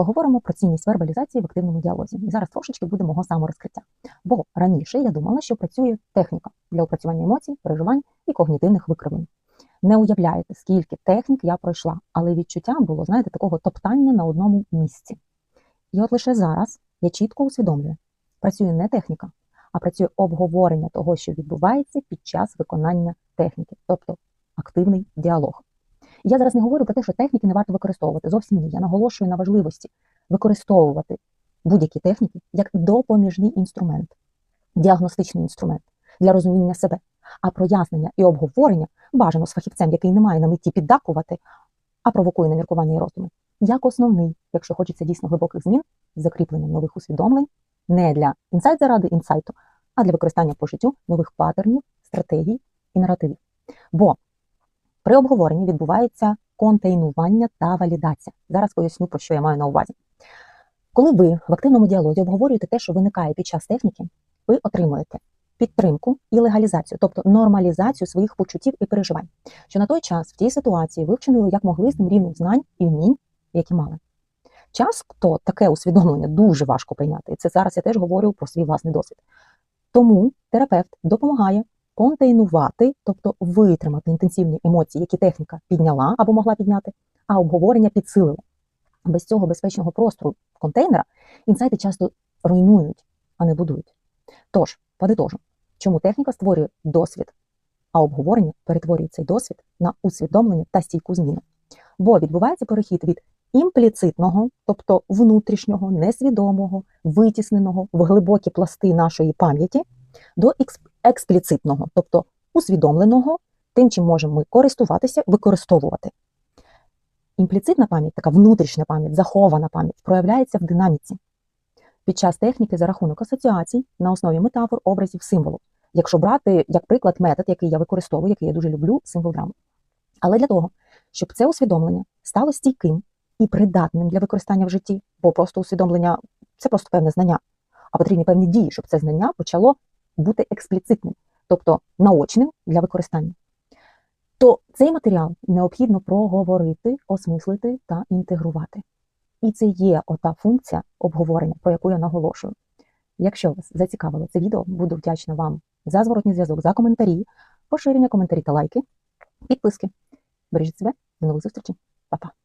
Поговоримо про цінність вербалізації в активному діалозі. І зараз трошечки буде мого саморозкриття. Бо раніше я думала, що працює техніка для опрацювання емоцій, переживань і когнітивних викривлень. Не уявляєте, скільки технік я пройшла, але відчуття було, знаєте, такого топтання на одному місці. І от лише зараз я чітко усвідомлюю, працює не техніка, а працює обговорення того, що відбувається під час виконання техніки, тобто активний діалог. Я зараз не говорю про те, що техніки не варто використовувати. Зовсім ні. Я наголошую на важливості використовувати будь-які техніки як допоміжний інструмент, діагностичний інструмент для розуміння себе. А прояснення і обговорення бажано з фахівцем, який не має на меті піддакувати, а провокує на міркування і роздуми, як основний, якщо хочеться дійсно глибоких змін, з закріпленням нових усвідомлень, не для інсайт заради інсайту, а для використання по життю нових паттернів, стратегій і наративів. Бо при обговоренні відбувається контейнування та валідація. Зараз поясню, про що я маю на увазі. Коли ви в активному діалозі обговорюєте те, що виникає під час техніки, ви отримуєте підтримку і легалізацію, тобто нормалізацію своїх почуттів і переживань. Що на той час в тій ситуації ви вчинили як могли з тим рівнем знань і вмінь, які мали. Часто таке усвідомлення дуже важко прийняти. І це зараз я теж говорю про свій власний досвід. Тому терапевт допомагає контейнувати, тобто витримати інтенсивні емоції, які техніка підняла або могла підняти, а обговорення підсилило. Без цього безпечного простору контейнера інсайти часто руйнують, а не будують. Тож, подитожу, чому техніка створює досвід, а обговорення перетворює цей досвід на усвідомлення та стійку зміну. Бо відбувається перехід від імпліцитного, тобто внутрішнього, несвідомого, витісненого в глибокі пласти нашої пам'яті, до експліцитного, тобто усвідомленого, тим, чим можемо ми користуватися, використовувати. Імпліцитна пам'ять, така внутрішня пам'ять, захована пам'ять, проявляється в динаміці під час техніки за рахунок асоціацій на основі метафор, образів, символу. Якщо брати, як приклад, метод, який я використовую, який я дуже люблю, символ драми. Але для того, щоб це усвідомлення стало стійким і придатним для використання в житті, бо просто усвідомлення це просто певне знання, а потрібні певні дії, щоб це знання почало бути експліцитним, тобто наочним для використання. То цей матеріал необхідно проговорити, осмислити та інтегрувати. І це є ота функція обговорення, про яку я наголошую. Якщо вас зацікавило це відео, буду вдячна вам за зворотній зв'язок, за коментарі, поширення, коментарі та лайки, підписки. Бережіть себе, до нових зустрічей, Па-па!